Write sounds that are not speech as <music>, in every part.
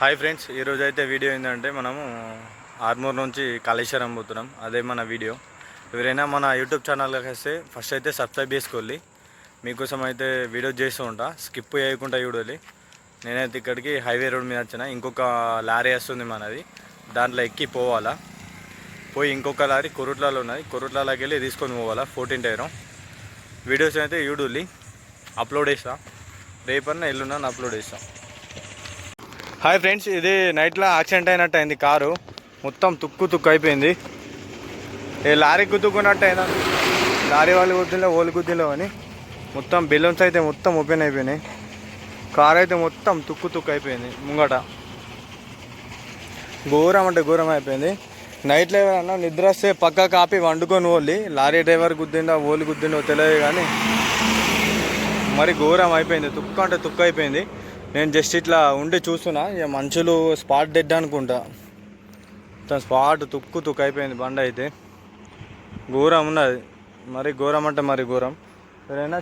Hi friends ఈరోజు అయితే video ఏంటంటే మనము ఆర్మూర్ నుంచి కాళేశ్వరం పోతున్నాం. అదే మన వీడియో. ఎవరైనా మన యూట్యూబ్ ఛానల్కి వస్తే ఫస్ట్ అయితే సబ్స్క్రైబ్ చేసుకోవాలి. మీకోసం అయితే వీడియో చేస్తూ ఉంటా. స్కిప్ చేయకుండా చూడాలి. నేనైతే ఇక్కడికి హైవే రోడ్ మీద వచ్చిన. ఇంకొక లారీ వస్తుంది మనది. దాంట్లో ఎక్కి పోవాలా. పోయి ఇంకొక లారీ కొరుట్లలో ఉన్నది. కొరుట్లలోకి వెళ్ళి తీసుకొని పోవాలా. Fourteen tyre. వీడియోస్ అయితే చూడాలి. అప్లోడ్ చేస్తా. రేపన్నా ఎల్లున్నా అప్లోడ్ చేస్తా. హాయ్ ఫ్రెండ్స్ ఇది నైట్లో యాక్సిడెంట్ అయినట్టు అయింది కారు. మొత్తం తుక్కు తుక్కు అయిపోయింది. ఏ లారీ గుద్దుకున్నట్టు అయినా లారీ వాళ్ళు గుద్దిలో ఓళ్ళు గుద్దిలో అని. మొత్తం బెలూన్స్ అయితే మొత్తం ఓపెన్ అయిపోయినాయి. కార్ అయితే మొత్తం తుక్కు తుక్కు అయిపోయింది ముంగట. ఘోరం అంటే ఘోరం అయిపోయింది. నైట్లో ఎవరన్నా నిద్ర వస్తే పక్క కాపి వండుకొని ఓళ్ళి లారీ డ్రైవర్ గుద్దిందో ఓళ్ళు గుద్దిందో తెలియదు కానీ మరి ఘోరం అయిపోయింది. తుక్కు అంటే తుక్కు అయిపోయింది. నేను జస్ట్ ఇట్లా ఉండి చూస్తున్నా. ఇక మనుషులు స్పాట్ డెడ్ అనుకుంటా. తన స్పాట్ తుక్కు తుక్కు అయిపోయింది బండ అయితే. ఘోరం ఉన్నది. మరి ఘోరం అంటే మరి ఘోరం. ఎవరైనా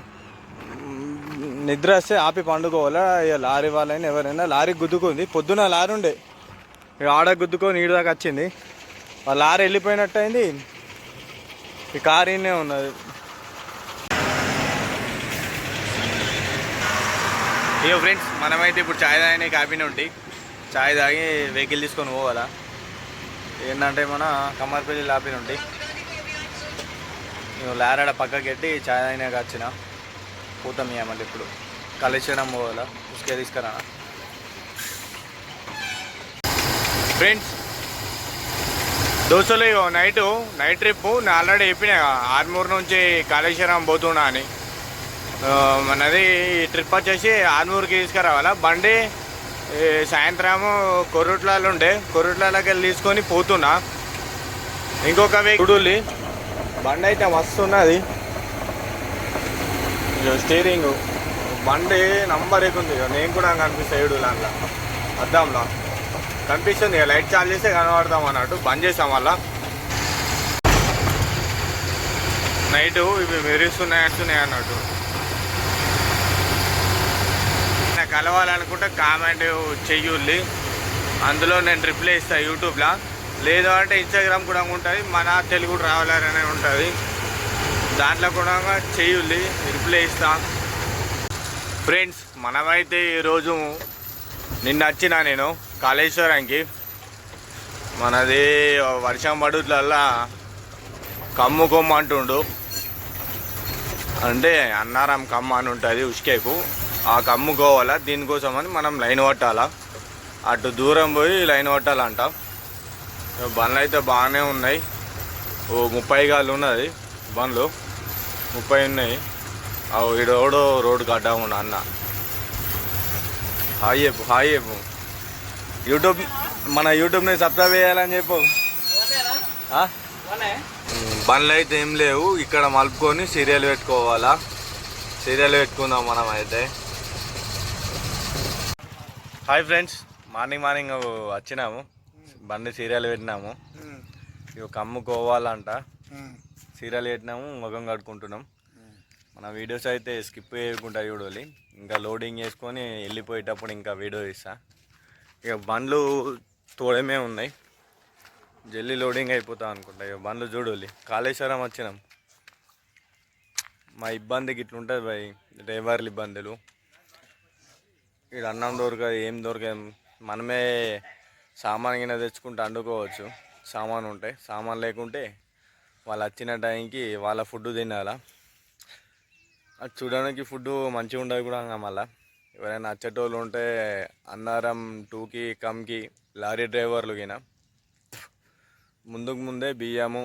నిద్ర వస్తే ఆపి పండుకోవాలా? ఇక లారీ వాళ్ళైనా ఎవరైనా లారీ గుద్దుకుంది. పొద్దున లారీ ఉండే. ఇక ఆడ గుద్దుకొని ఈడ దాకా వచ్చింది. ఆ లారీ వెళ్ళిపోయినట్టు అయింది. ఈ కారీనే ఉన్నది. ఇక ఫ్రెండ్స్ మనమైతే ఇప్పుడు చాయ్ తాగిన క్యాబిన్ ఉండి చాయ్ తాగి వెహికల్ తీసుకొని పోవాలా? ఏంటంటే మన కమ్మర్పల్లి లాపిన ఉండి నేను లారాడ పక్కకి పెట్టి చాయ్ తాగినాక వచ్చిన. పోతాం ఇక మళ్ళీ ఇప్పుడు. కాళేశ్వరం పోవాలా? ఇసుకే తీసుకురా ఫ్రెండ్స్ దోశలు ఇగో నైట్ నైట్ ట్రిప్ నేను ఆల్రెడీ చెప్పిన ఆర్మూర్ నుంచి కాళేశ్వరం పోతున్నా అని. మనది ఈ ట్రిప్ వచ్చేసి ఆర్మూర్కి తీసుకురావాలా. బండి సాయంత్రం కొర్రుట్లలో ఉండే కొర్రుట్లలోకి వెళ్ళి తీసుకొని పోతున్నా. ఇంకొక వెహికల్ బండి అయితే మస్తు ఉన్నది ఇగో స్టీరింగ్. బండి నంబర్ ఎక్కుంది నేను కూడా కనిపిస్తాయి ఏడు దాంట్లో అద్దాంలో. కనిపిస్తుంది ఇక లైట్ చార్జ్ చేస్తే కనబడతాం అన్నట్టు. బంద్ చేసాం వల్ల నైట్ ఇవి మెరుస్తున్నాయి అంటున్నాయి అన్నట్టు. కలవాలనుకుంటే కామెంట్ చెయ్యుల్లి. అందులో నేను రిప్లై ఇస్తాను యూట్యూబ్లో. లేదు అంటే ఇన్స్టాగ్రామ్ కూడా ఉంటుంది మన తెలుగు ట్రావెలర్ అనే ఉంటుంది. దాంట్లో కూడా చెయ్యుల్లి రిప్లై ఇస్తాను ఫ్రెండ్స్ మనమైతే ఈరోజు నిన్న వచ్చిన నేను కాళేశ్వరంకి. మనది వర్షం పడుట్లల్లా కమ్ము కొమ్మ అంటుండు. అంటే అన్నారం కమ్మ అని ఉంటుంది ఉష్కేకు. ఆ కమ్ము కోవాలా దీనికోసం అని మనం లైన్ పట్టాలా? అటు దూరం పోయి లైన్ పట్టాలంట. బండ్లు అయితే బాగానే ఉన్నాయి. ఓ ముప్పై గాలు ఉన్నది బండ్లు. ముప్పై ఉన్నాయి. అవు ఈడోడో రోడ్డు కట్టా ఉన్న అన్న. హాయ్ చెప్పు హాయ్ చెప్పు. యూట్యూబ్ మన యూట్యూబ్ని సబ్స్క్రైబ్ చేయాలని చెప్పు. బండ్లు అయితే ఏం లేవు. ఇక్కడ మలుపుకొని సీరియల్ పెట్టుకోవాలా? సీరియల్ పెట్టుకుందాం మనం అయితే. Hi friends. మార్నింగ్ మార్నింగ్ వచ్చినాము. బండి సీరియల్ పెట్టినాము. ఇక కమ్ముకోవాలంట సీరియల్ పెట్టినాము ముఖం కడుక్కుంటున్నాం. మన వీడియోస్ అయితే స్కిప్ చేయకుండా చూడాలి. ఇంకా లోడింగ్ చేసుకొని వెళ్ళిపోయేటప్పుడు ఇంకా వీడియో ఇస్తా ఇక బండ్లు తోడమే ఉన్నాయి. జల్లి లోడింగ్ అయిపోతా అనుకుంటా. ఇక బండ్లు చూడాలి. కాళేశ్వరం వచ్చినాం. మా ఇబ్బందికి ఇట్లుంటుంది భయ్. డ్రైవర్లు ఇబ్బందులు. ఇక్కడ అన్నం దొరకదు ఏం దొరకదు. మనమే సామాన్ గిన్నె తెచ్చుకుంటే వండుకోవచ్చు సామాన్ ఉంటే సామాన్ లేకుంటే వాళ్ళు వచ్చిన టైంకి వాళ్ళ ఫుడ్ తినాలా. అది చూడడానికి ఫుడ్ మంచిగా ఉండదు కూడా మళ్ళా. ఎవరైనా వచ్చేటోళ్ళు ఉంటే అన్నారం టూకి కమ్కి లారీ డ్రైవర్లు గిన ముందుకు ముందే బియ్యము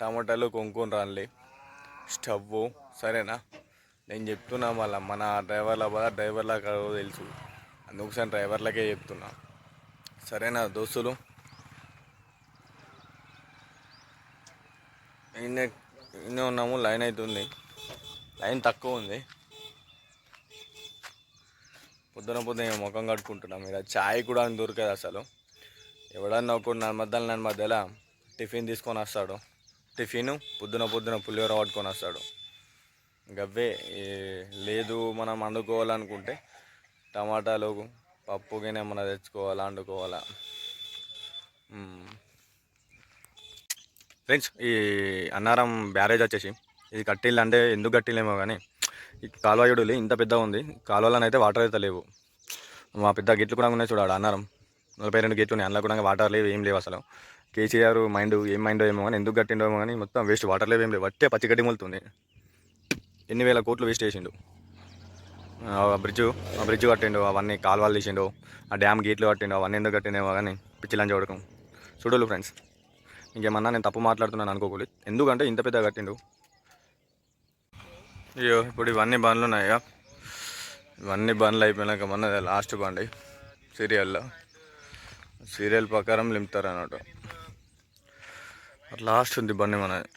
టమాటాలు కొనుక్కొని రాలి స్టవ్ సరేనా? నేను చెప్తున్నా మళ్ళీ మన డ్రైవర్ల బాధ డ్రైవర్లకు తెలుసు. అందుకోసం డ్రైవర్లకే చెప్తున్నా. సరేనా దోస్తులు? ఇన్నే ఇన్నే ఉన్నాము లైన్ అవుతుంది లైన్ తక్కువ ఉంది. పొద్దున పొద్దున ముఖం కట్టుకుంటున్నాం ఇక చాయ్ కూడా దొరకదు అసలు. ఎవడన్నా ఒకడు నా మధ్యలో నా మధ్యలో టిఫిన్ తీసుకొని వస్తాడు. టిఫిన్ పొద్దున పొద్దున పులిహోర పట్టుకొని వస్తాడు. గవ్వే లేదు మనం వండుకోవాలనుకుంటే టమాటాలు పప్పు గిన్నె తెచ్చుకోవాలా వండుకోవాలా? ఫ్రెండ్స్ ఈ అన్నారం బ్యారేజ్ వచ్చేసి ఇది కట్టిల్లు అంటే ఎందుకు కట్టిల్లేమో కానీ ఈ కాలువయుడులు ఇంత పెద్దగా ఉంది కాలువలను అయితే వాటర్ అయితే లేవు. మా పెద్ద గేట్లు కూడా ఉన్నాయి చూడాడు అన్నారం. నలభై రెండు గేట్లు ఉన్నాయి అందులో కూడా వాటర్ లేవు ఏం లేవు అసలు. కేసీఆర్ మైండ్ ఏం మైండ్ ఏమో కానీ ఎందుకు కట్టిండో కానీ మొత్తం వేస్ట్ వాటర్ లేవు ఏం లేవు వట్టే పచ్చి గడ్డి మొలుతుంది. ఎన్ని వేల కోట్లు వేస్ట్ చేసిండు. ఆ బ్రిడ్జ్ ఆ బ్రిడ్జ్ కట్టిండు అవన్నీ కాలువలు తీసిండు ఆ డ్యామ్ గేట్లు కట్టిండు అవన్నీ ఎందుకు కట్టిండేమో కానీ పిచ్చిలని చూడకం. చూడలు ఫ్రెండ్స్ ఇంకేమన్నా నేను తప్పు మాట్లాడుతున్నాను అనుకోకూడదు. ఎందుకంటే ఇంత పెద్ద కట్టిండు. అయ్యో ఇప్పుడు ఇవన్నీ బండ్లు ఉన్నాయా ఇవన్నీ బండ్లు అయిపోయినాక మన లాస్ట్ బండి సీరియల్లో సీరియల్ ప్రకారం నింపుతారు అన్నట్టు లాస్ట్ ఉంది బండి మనది.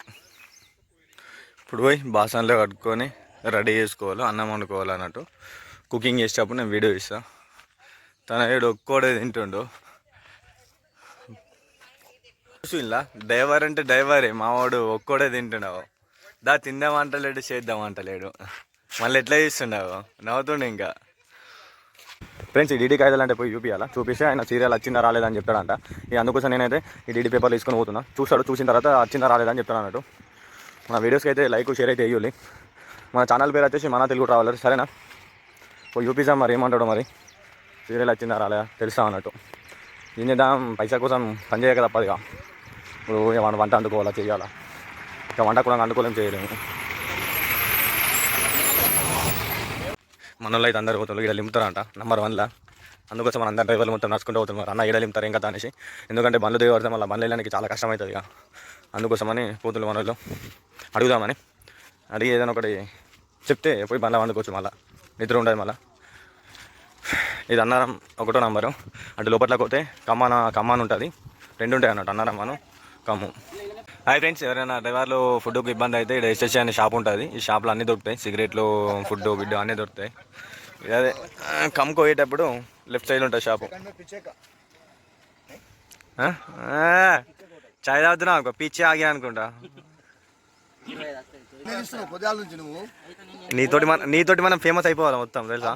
ఇప్పుడు పోయి బాసన్లో కట్టుకొని రెడీ చేసుకోవాలి అన్నం వండుకోవాలి అన్నట్టు. కుకింగ్ చేసేటప్పుడు నేను వీడియో ఇస్తా తన ఏడు ఒక్కోడే తింటుండు. ఇలా డ్రైవర్ అంటే డ్రైవరే మావాడు ఒక్కోడే తింటున్నావు. దా తిందామంటలేడు చేద్దామంటలేడు మళ్ళీ ఎట్లా చేస్తుండవు నవ్వుతుండే ఇంకా. ఫ్రెండ్స్ ఈ డీడీ కాయిదాలు అంటే పోయి చూపించాలా చూపిస్తే ఆయన సీరియల్ వచ్చిందా రాలేదని చెప్తాడంట. ఇక అందుకోసం నేనైతే ఈ డీడీ పేపర్లు తీసుకొని పోతున్నా. చూస్తాడు చూసిన తర్వాత వచ్చిందా రాలేదని అని చెప్తాను అన్నట్టు. మన వీడియోస్కి అయితే లైక్ షేర్ అయితే వేయాలి మన ఛానల్ పేరు వచ్చేసి మన తెలుగు ట్రావెలర్ సరేనా? ఓ చూపిస్తాం మరి ఏమంటాడు మరి? సీరియల్ వచ్చిందా రాలేదా? తెలుసా అన్నట్టు. ఏం చేద్దాం? పైసా కోసం పని చేయక తప్పదుగా ఇప్పుడు ఏమన్నా వంట వండుకోవాలా చేయాలా? ఇక వంట కూడా అందుకోలేం చేయలేము. మనలో అయితే అందరు పోతారు ఇక్కడ లింపుతారంట. నెంబర్ వన్లో అందుకోసం మన అందరు డ్రైవర్లు మొత్తం నడుచుకుంటూ పోతున్నారు. అన్న ఈడ లింపుతారు ఇంకా అనేసి. ఎందుకంటే బండ్లు దిగబడితే మళ్ళీ బండ్లు వెళ్ళడానికి చాలా కష్టం అవుతుంది ఇక. అందుకోసమని పోతులు మనలో అడుగుదామని. అడిగి ఏదైనా ఒకటి చెప్తే పోయి బండ్ల వండుకోవచ్చు మళ్ళీ. నిద్ర ఉండదు మళ్ళీ. ఇది అన్నారం ఒకటో నంబరు. అంటే లోపట్లోకి పోతే కమ్మాన కమ్మాన్ ఉంటుంది. రెండు ఉంటాయి అన్నట్టు అన్నారం అను కమ్ము. హాయ్ ఫ్రెండ్స్ ఎవరైనా డ్రైవర్లు ఫుడ్కి ఇబ్బంది అయితే ఇక్కడ ఎస్ఎస్సీ అనే షాప్ ఉంటుంది. ఈ షాప్లో అన్నీ దొరుకుతాయి. సిగరెట్లు ఫుడ్ బిడ్డ అన్నీ దొరుకుతాయి. ఇది అదే ఆ, పోయేటప్పుడు లెఫ్ట్ సైడ్ ఉంటుంది షాపు. చాయ్ తాగుతున్నా ఒక పిచ్చి ఆగి అనుకుంటా. పొద్దుల నుంచి నువ్వు. నీతోటి మన నీతోటి మనం ఫేమస్ అయిపోవాలి మొత్తం తెలుసా?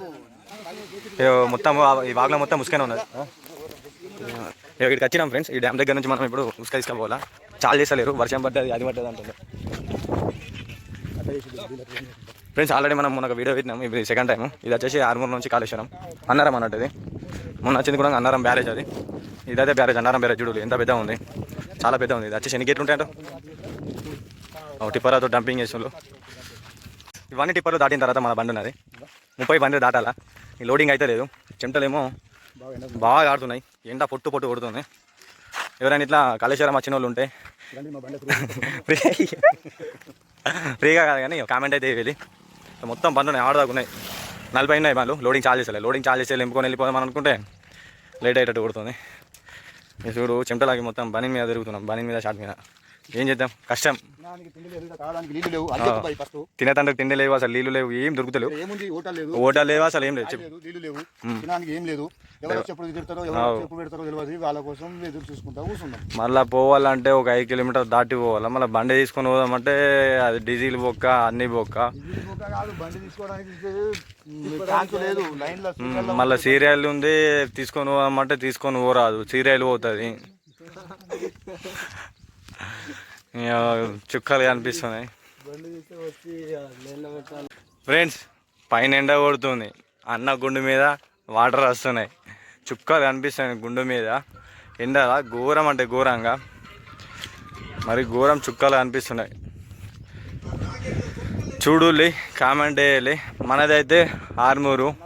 ఇగో మొత్తం ఈ వాగ్లో మొత్తం ఉసుకనే ఉన్నది. ఇక ఇక్కడికి వచ్చినాం ఫ్రెండ్స్ ఈ డ్యామ్ దగ్గర నుంచి మనం ఇప్పుడు ఉసుక తీసుకుపోవాలా? చాలా చేస్తలేరు వర్షం పడ్డది అది పడ్డది అంటుంది ఫ్రెండ్స్ ఆల్రెడీ మనం మొన్న వీడియో పెట్టినాం ఇది సెకండ్ టైం ఇది వచ్చేసి ఆర్మూర్ నుంచి కాళేశ్వరం. అన్నారం అన్నట్టు ఇది మొన్న వచ్చింది కూడా అన్నారం బ్యారేజ్ అది. ఇదైతే బ్యారేజ్ అన్నారం బ్యారేజ్ చూడు ఎంత పెద్ద ఉంది. చాలా పెద్ద ఉంది. ఇది వచ్చేసి ఎన్ని గేట్లు ఉంటాయంట? టిప్పరాతో డంపింగ్ చేసిన ఇవన్నీ టిప్పర్లు దాటిన తర్వాత మన బండి ఉన్నది. ముప్పై బండి దాటాలా? ఈ లోడింగ్ అయితే లేదు. చెమటలేమో బాగా ఆడుతున్నాయి. ఎండ పొట్టు పొట్టు కొడుతుంది. ఎవరైనా ఇట్లా కాళేశ్వరం వచ్చిన వాళ్ళు ఉంటే ఫ్రీ ఫ్రీగా కాదు కానీ కామెంట్ అయితే వెళ్ళి మొత్తం బండి ఉన్నాయి ఆడదాకున్నాయి నలభై ఉన్నాయి బండ్లు. లోడింగ్ చార్జ్ చేస్తలే. లోడింగ్ చార్జ్ చేస్తే నింపుకొని వెళ్ళిపోదాం అనుకుంటే లేట్ అయ్యేటట్టు కొడుతుంది. చూడు చెమటలాగి మొత్తం బనీ మీద తిరుగుతున్నాం. బనీ మీద షాట్ మీద. ఏం చేద్దాం? కష్టం. తినడానికి తిండి లేవు. తినేతందుకు తిండి అసలు నీళ్ళు లేవు ఏం దొరుకుతలేవు. ఏముంది? లేదు. లేవు అసలు ఏం లేదు నీళ్ళు లేవు. తినడానికి ఏం లేదు. ఎవరు వచ్చి ఎప్పుడు తిడతారో ఎవరు వచ్చి ఎప్పుడు పెడతారో తెలియదు వాళ్ళ కోసం ఎదురు చూసుకుంటా కూర్చున్నాం. మళ్ళీ పోవాలంటే ఒక ఐదు కిలోమీటర్ దాటి పోవాలి? మళ్ళీ బండి తీసుకొని పోదామంటే అది డీజిల్ బొక్క అన్ని బొక్క. బండి తీసుకోవడానికి లేదు. మళ్ళీ సీరియల్ ఉంది తీసుకొని పోదామంటే తీసుకొని పోరాదు. సీరియల్ పోతుంది. <laughs> చుక్కలు కనిపిస్తున్నాయి. ఫ్రెండ్స్ పైన ఎండ కొడుతుంది. అన్న గుండు మీద వాటర్ వస్తున్నాయి. చుక్కలు కనిపిస్తున్నాయి గుండు మీద. ఎండ ఘోరం అంటే ఘోరంగా. మరి ఘోరం చుక్కలు కనిపిస్తున్నాయి. చూడులి కామెంట్ వేయాలి మనదైతే ఆర్మూరు.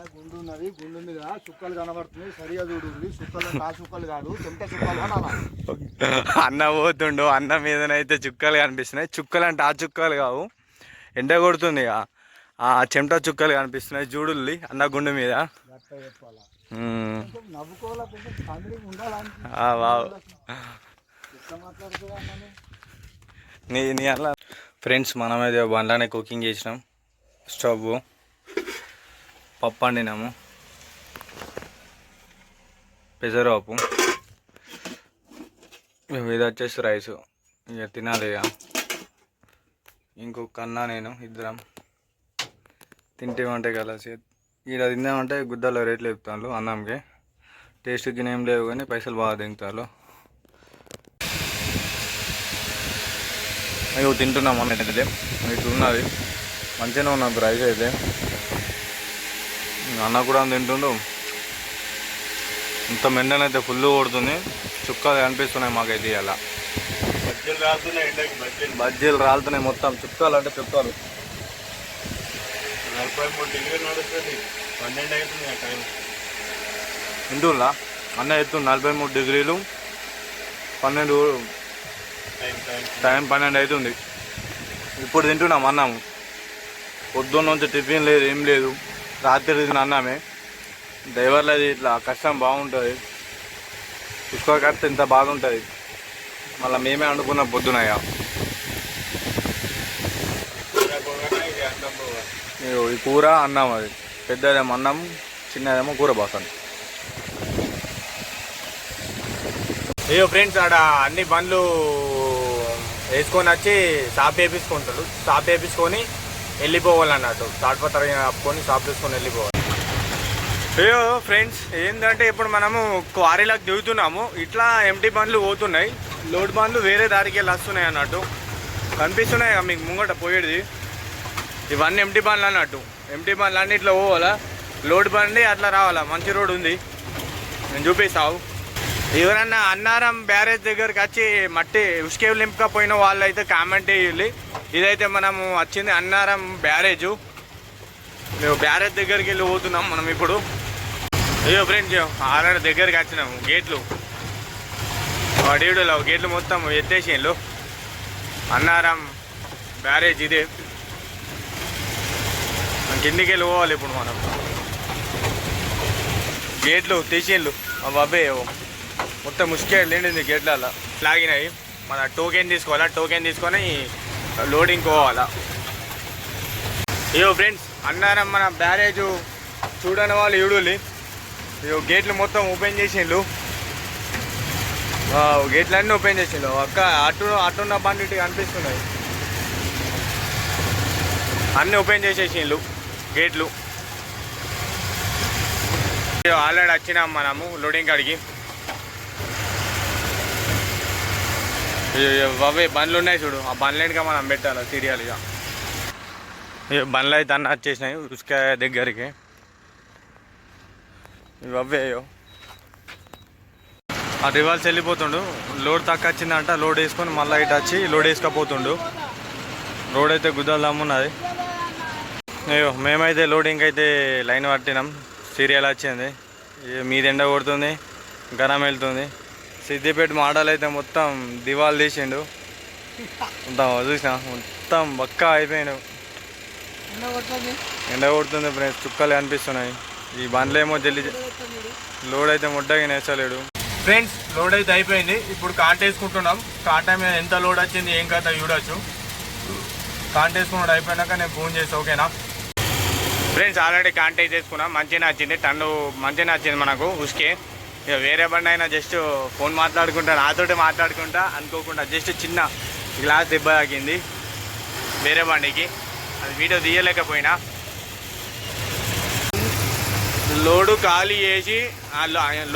అన్న పోతుండు అన్న గుండు ఉన్నది. గుండు మీద చుక్కలు కనబడుతుంది సరిగా చూడు చుక్కలు నా చుక్కలు కాదు చెమట చుక్కలు అన్న పోతుండు అన్న మీదనైతే చుక్కలు కనిపిస్తున్నాయి. చుక్కలు అంటే ఆ చుక్కలు కావు. ఎండ కొడుతుంది ఇక. ఆ చెమట చుక్కలు కనిపిస్తున్నాయి. చూడుల్లి అన్న గుండు మీద. నీ నీ అలా ఫ్రెండ్స్ మనం అయితే బండ్లానే కుకింగ్ చేసినాం. స్టవ్ పప్పు వండినాము. పెసరపప్పు. ఇది వచ్చేసి రైస్. ఇక తినాలి ఇక. ఇంకొక అన్న నేను ఇద్దరం. తింటేమంటే కలిసి ఈడ తిందామంటే గుద్దలో రేట్లు చెప్తాను అన్నంకి. టేస్ట్ ఏం లేవు కానీ పైసలు బాగా దింగుతారు అయ్యో తింటున్నాం అన్నట్టు ఇటు ఉన్నది. మంచిగానే ఉన్నాం రైస్ అయితే. అన్న కూడా తింటుండు. ఇంత మెండనైతే ఫుల్ కొడుతుంది. చుక్కలు కనిపిస్తున్నాయి మాకైతే ఇలా బజ్జీలు రాస్తున్నాయి ఎండకి బజ్జీలు బజ్జీలు రాలుతున్నాయి మొత్తం. చుక్కలు అంటే చుక్కలు. నలభై మూడు డిగ్రీలు నడుస్తుంది. పన్నెండు అవుతుంది ఆ టైం ఇంటుల్లా అన్న ఎత్తు నలభై మూడు డిగ్రీలు. పన్నెండు టైం పన్నెండు అవుతుంది. ఇప్పుడు తింటున్నాం అన్నం పొద్దున్న నుంచి టిఫిన్ లేదు ఏం లేదు. రాత్రి అన్నామే అన్నమే డ్రైవర్లు అది ఇట్లా కష్టం బాగుంటుంది. ఎక్కువ కడితే ఇంత బాగుంటుంది. మళ్ళీ మేమే అనుకున్న పొద్దునయ్యా అన్నం ఈ కూర అన్నం అది. పెద్దదేమో అన్నం చిన్నదేమో కూర బాసం అయ్యో ఫ్రెండ్స్ ఆడ అన్ని బండ్లు వేసుకొని వచ్చి షాప్ వేపించుకుంటారు. షాప్ వేపించుకొని వెళ్ళిపోవాలన్నట్టు. తాడ్పత్ర ఆపుకొని షాప్ చేసుకొని వెళ్ళిపోవాలి. అయ్యో ఫ్రెండ్స్ ఏంటంటే ఇప్పుడు మనము క్వారీలకు దిగుతున్నాము. ఇట్లా ఎంటీ బండ్లు పోతున్నాయి. లోడ్ బండ్లు వేరే దారికి వెళ్ళి వస్తున్నాయి అన్నట్టు. కనిపిస్తున్నాయి కదా మీకు ముంగట పోయేది. ఇవన్నీ ఎంటీ బండ్లు అన్నట్టు. ఎంటీ బండ్లు అన్ని ఇట్లా పోవాలా? లోడ్ బండి అట్లా రావాలా? మంచి రోడ్ ఉంది. నేను చూపిస్తావు ఎవరన్నా అన్నారం బ్యారేజ్ దగ్గరకు వచ్చి మట్టి ఉసుకే నింపకపోయిన వాళ్ళు అయితే కామెంట్ చేయాలి. ఇదైతే మనము వచ్చింది అన్నారం బ్యారేజు. మేము బ్యారేజ్ దగ్గరికి వెళ్ళి పోతున్నాం మనం ఇప్పుడు. అయ్యో ఫ్రెండ్స్ ఆల్రెడీ దగ్గరికి వచ్చినాము గేట్లు. వాడేడులో గేట్లు మొత్తం ఎత్తేసేళ్ళు అన్నారం బ్యారేజ్ ఇదే. కిందికి వెళ్ళి పోవాలి ఇప్పుడు మనం. గేట్లు తీసేళ్ళు ఆ బాబే మొత్తం ముసుకే లేండింది గేట్లలో లాగినాయి మన టోకెన్ తీసుకోవాలా? టోకెన్ తీసుకొని లోడింగ్ పోవాలా? అయ్యో ఫ్రెండ్స్ అన్నారం మన బ్యారేజ్ చూడని వాళ్ళు ఇడులి అయ్యో గేట్లు మొత్తం ఓపెన్ చేసిండ్రు. గేట్లు అన్నీ ఓపెన్ చేసిండ్రు. అక్క అటు అటున్న బండి కనిపిస్తున్నాయి. అన్నీ ఓపెన్ చేసేసిండ్రు గేట్లు ఆల్రెడీ వచ్చినాం మనము లోడింగ్ కాడికి. అవే బండ్లు ఉన్నాయి చూడు. ఆ బండ్లు వెనుక మనం పెట్టాలి సీరియల్ ఇక. బండ్లు అయితే అన్న వచ్చేసినాయి ఉసుక దగ్గరికి. ఇవి అయ్యో. ఆ రివాల్స్ వెళ్ళిపోతుండు. లోడ్ తక్కువ వచ్చిందంట లోడ్ వేసుకొని మళ్ళీ ఇటు వచ్చి లోడ్ వేసుకపోతుండు. రోడ్ అయితే గుద్దలు దమ్మున్నది. అయ్యో మేమైతే లోడింగ్ అయితే లైన్ పట్టినాం. సీరియల్ వచ్చింది. ఇక మీది ఎండ కొడుతుంది గరం వెళ్తుంది. సిద్దిపేట మోడల్ అయితే మొత్తం దివాలు తీసిండు. మొత్తం చూసిన? మొత్తం బక్క అయిపోయాడు. ఎండ కొడుతుంది ఫ్రెండ్స్ చుక్కలు కనిపిస్తున్నాయి. ఈ బండ్లు ఏమో జల్లి లోడ్ అయితే ముడ్డగా నేసలేడు ఫ్రెండ్స్ లోడ్ అయితే అయిపోయింది. ఇప్పుడు కాంట వేసుకుంటున్నాం. కాంట మీద ఎంత లోడ్ వచ్చింది ఏం కథ చూడొచ్చు. కాంట వేసుకున్నాడు అయిపోయినాక నేను ఫోన్ చేసి ఓకేనా? ఫ్రెండ్స్ ఆల్రెడీ కాంటాక్ట్ చేసుకున్నాం మంచిగా నచ్చింది. టన్ను మంచిగా నచ్చింది మనకు ఉసుకే. ఇక వేరే బండి అయినా జస్ట్ ఫోన్ మాట్లాడుకుంటా నాతోటి మాట్లాడుకుంటా అనుకోకుండా జస్ట్ చిన్న గ్లాస్ దెబ్బ తాకింది వేరే బండికి. అది వీడియో తీయలేకపోయినా. లోడు ఖాళీ చేసి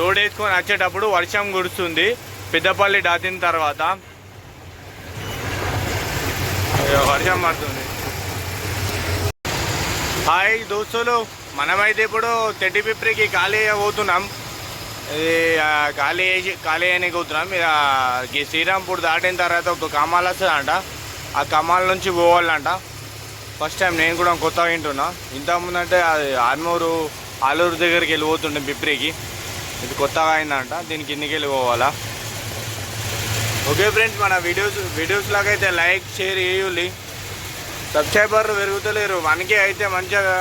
లోడ్ వేసుకొని వచ్చేటప్పుడు వర్షం కురుస్తుంది. పెద్దపల్లి దాటిన తర్వాత. ఇక వర్షం పడుతుంది. హాయ్ దోస్తులు మనమైతే ఇప్పుడు తెడ్డి పిప్రికి ఖాళీ పోతున్నాం ఇది ఖాళీ చేసి ఖాళీ అయ్యడానికి పోతున్నాం ఇక శ్రీరాంపూర్ దాటిన తర్వాత ఒక కమాల్ వస్తుందంట. ఆ కమాల్ నుంచి పోవాలంట. ఫస్ట్ టైం నేను కూడా కొత్తగా వింటున్నా. ఇంతకుముందు అంటే అది ఆర్మూరు ఆలూరు దగ్గరికి వెళ్ళి పోతుండే పిప్రికి. ఇది కొత్తగా అయిందంట. దీని కిందికి వెళ్ళి పోవాలా. ఓకే ఫ్రెండ్స్ మన వీడియోస్ వీడియోస్ అయితే లైక్ షేర్ చేయాలి సబ్స్క్రైబర్ పెరుగుతలేరు. వన్కే అయితే మంచిగా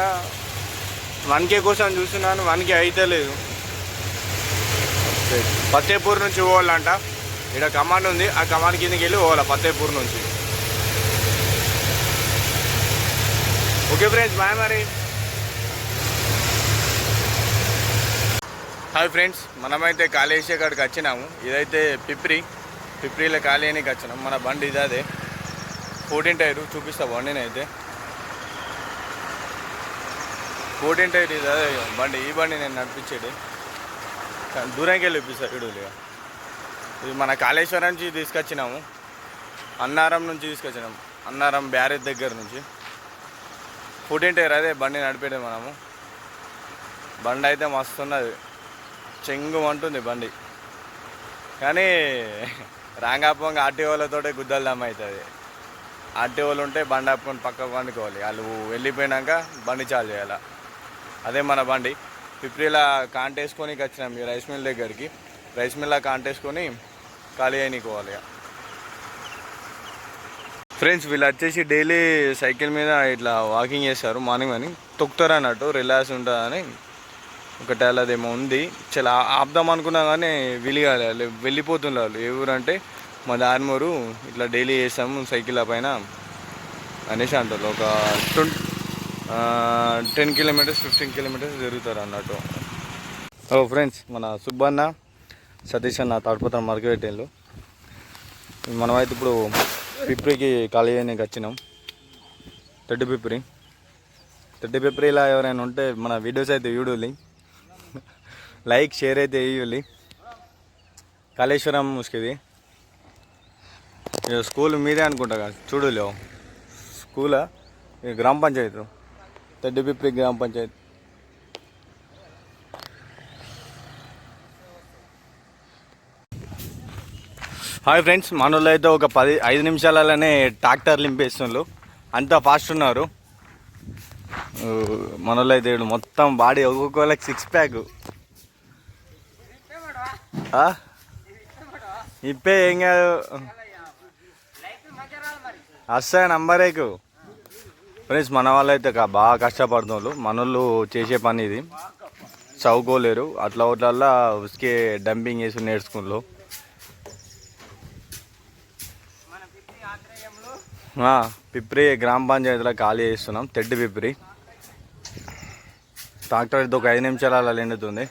వన్కే కోసం చూస్తున్నాను. వన్కే అయితే లేదు. ఫతేపూర్ నుంచి పోవాలంట. ఇక్కడ కమాండ్ ఉంది. ఆ కమాండ్ కిందకి వెళ్ళి పోవాలా ఫతేపూర్ నుంచి? ఓకే ఫ్రెండ్స్ బాయ్ మరి. హాయ్ ఫ్రెండ్స్ మనమైతే కాళేశ్వర కాడికి వచ్చినాము. ఇదైతే పిప్రి పిప్రిలో కాళేనికి వచ్చినాం. మన బండి ఇదే ఫోర్టీన్ టైర్ చూపిస్తా బండినైతే. ఫోర్టీన్ టైర్ ఇది అదే బండి. ఈ బండి నేను నడిపించేది. దూరంకి వెళ్ళి ఇప్పిస్తాను ఇది మన కాళేశ్వరం నుంచి తీసుకొచ్చినాము. అన్నారం నుంచి తీసుకొచ్చినాము. అన్నారం బ్యారేజ్ దగ్గర నుంచి. ఫుడ్ టైర్ అదే బండి నడిపేది మనము. బండి అయితే మస్తున్నది. చెంగు అంటుంది బండి. కానీ రాంగాపంగా ఆర్టీఓలతోటే గుద్దలు దమ్మ అవుతుంది. ఆర్టీఓలు ఉంటే బండి ఆపుకొని పక్కకు పండుకోవాలి. వాళ్ళు వెళ్ళిపోయినాక బండి చాలు చేయాలి. అదే మన బండి. పిప్రిలా కాంటేసుకొని వచ్చినాం ఇక రైస్ మిల్ దగ్గరికి. రైస్ మిల్లా కాంటేసుకొని ఖాళీ అయిపోవాలి ఫ్రెండ్స్ వీళ్ళు వచ్చేసి డైలీ సైకిల్ మీద ఇట్లా వాకింగ్ చేస్తారు మార్నింగ్ అని. తొక్కుతారు అన్నట్టు రిలాక్స్ ఉంటుందని ఒకటి అదేమో ఉంది. చాలా ఆపుదాం అనుకున్నా కానీ వెలిగాలి వెళ్ళిపోతున్నారు వాళ్ళు ఎవరంటే మా దారిమూరు ఇట్లా డైలీ చేస్తాము సైకిల్ పైన. అనేసి అంటారు. ఒక twenty ten kilometres fifteen kilometres తిరుగుతారు అన్నట్టు. ఓ ఫ్రెండ్స్ మన సుబ్బన్న సతీష్ అన్న తాడిపోతాం మార్కెట్ మనమైతే ఇప్పుడు పిప్రికి ఖాళీ అయ్యానికి వచ్చినాం. తెడ్డి పిప్రి తెడ్డి పిప్రిలా ఎవరైనా ఉంటే మన వీడియోస్ అయితే చూడాలి లైక్ షేర్ అయితే వేయాలి కాళేశ్వరం ముసుకిది స్కూల్ మీదే అనుకుంటా కదా చూడలేవు స్కూలా? గ్రామ పంచాయతీ. తెడ్డిపిప్పి గ్రామ పంచాయతీ. హాయ్ ఫ్రెండ్స్ మనోళ్ళు అయితే ఒక పది ఐదు నిమిషాలలోనే ట్రాక్టర్ లింపేస్తున్నారు. అంత ఫాస్ట్ ఉన్నారు. మనలో మనోళ్ళు అయితే మొత్తం బాడీ ఒక్కొక్కళ్ళకి సిక్స్ ప్యాక్ ఇప్పే ఏం కాదు. అస్సా నంబరేకు ఫ్రెండ్స్ మన వాళ్ళు అయితే కా- బాగా కష్టపడుతున్నారు. మనోళ్ళు చేసే పని ఇది. చదువుకోలేరు. అట్లా ఒకట్లల్లా ఉసికే డంపింగ్ చేసి నేర్చుకున్నారు పిప్రి గ్రామ పంచాయతీలో ఖాళీ చేస్తున్నాం. తెడ్డి పిప్రి. ట్రాక్టర్ అయితే ఒక ఐదు నిమిషాలు అలా ఎండుతుంది